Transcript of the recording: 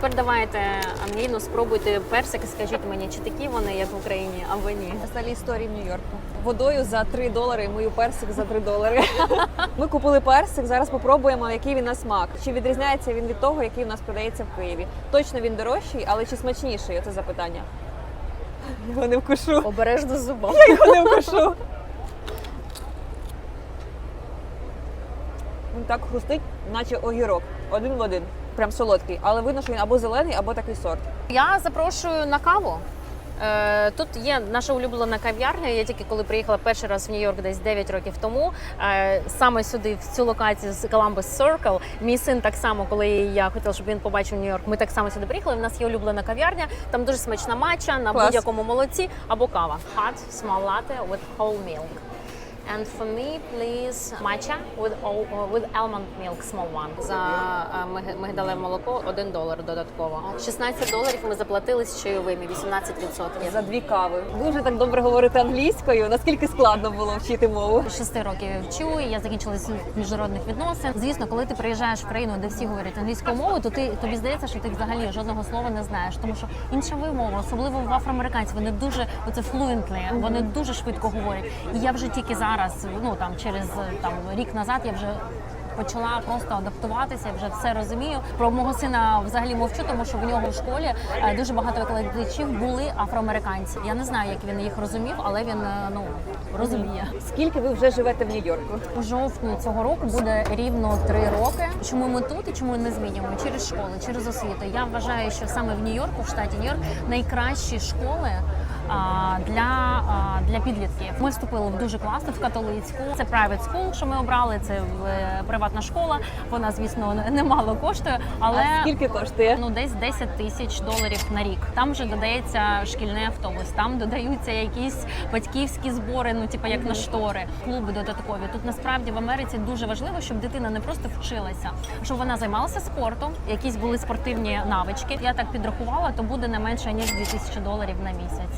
Тепер давайте Ангеліно, спробуйте персики. Скажіть мені, чи такі вони, як в Україні, або ні. Веселі історії в Нью-Йорку. Водою за 3 долари, мою персик за 3 долари. Ми купили персик, зараз попробуємо, який він на смак. Чи відрізняється він від того, який у нас продається в Києві? Точно він дорожчий, але чи смачніший? Оце запитання. Я Його не вкушу. Обережно зубом. Я його не вкушу. Він так хрустить, наче огірок. Один в один. Прям солодкий. Але видно, що він або зелений, або такий сорт. Я запрошую на каву. Е, Тут є наша улюблена кав'ярня. Я тільки коли приїхала перший раз в Нью-Йорк десь 9 років тому. е, Саме сюди, в цю локацію з Columbus Circle. Мій син так само, коли я хотіла, щоб він побачив Нью-Йорк, ми так само сюди приїхали. У нас є улюблена кав'ярня. Там дуже смачна матча на будь-якому молоці або кава. Hot small latte with whole milk. And for me, please, matcha with, all, with almond milk, small one. За е, мигдалеве молоко 1 долар додатково. 16 доларів ми заплатили з чайовими, 18%. За дві кави. Дуже так добре говорити англійською. Наскільки складно було вчити мову? Шести років я вчу, і я закінчила інститут міжнародних відносин. Звісно, коли ти приїжджаєш в країну, де всі говорять англійською мовою, то ти тобі здається, що ти взагалі жодного слова не знаєш, тому що інша вимова, особливо в афроамериканців, вони дуже оце fluently, вони дуже швидко говорять. І я вже тільки зараз, ну там через там рік назад, я вже. Почала просто адаптуватися, вже все розумію. Про мого сина взагалі мовчу, тому що в нього в школі е, дуже багато викладачів були афроамериканці. Я не знаю, як він їх розумів, але він е, ну розуміє. Скільки ви вже живете в Нью-Йорку? У жовтні цього року буде рівно три роки. Чому ми тут і чому не змінюємо? Через школи, через освіту. Я вважаю, що саме в Нью-Йорку, в штаті Нью-Йорк, найкращі школи. Для, для підлітків ми вступили в дуже класно в католицьку. Це private school, що ми обрали. Це е, приватна школа. Вона, звісно, немало коштує, але А скільки коштує? Ну, десь 10 тисяч доларів на рік. Там вже додається шкільний автобус, там додаються якісь батьківські збори, ну типу як на штори, клуби додаткові. Тут насправді в Америці дуже важливо, щоб дитина не просто вчилася, щоб вона займалася спортом, якісь були спортивні навички. Я так підрахувала, то буде не менше ніж 2000 доларів на місяць.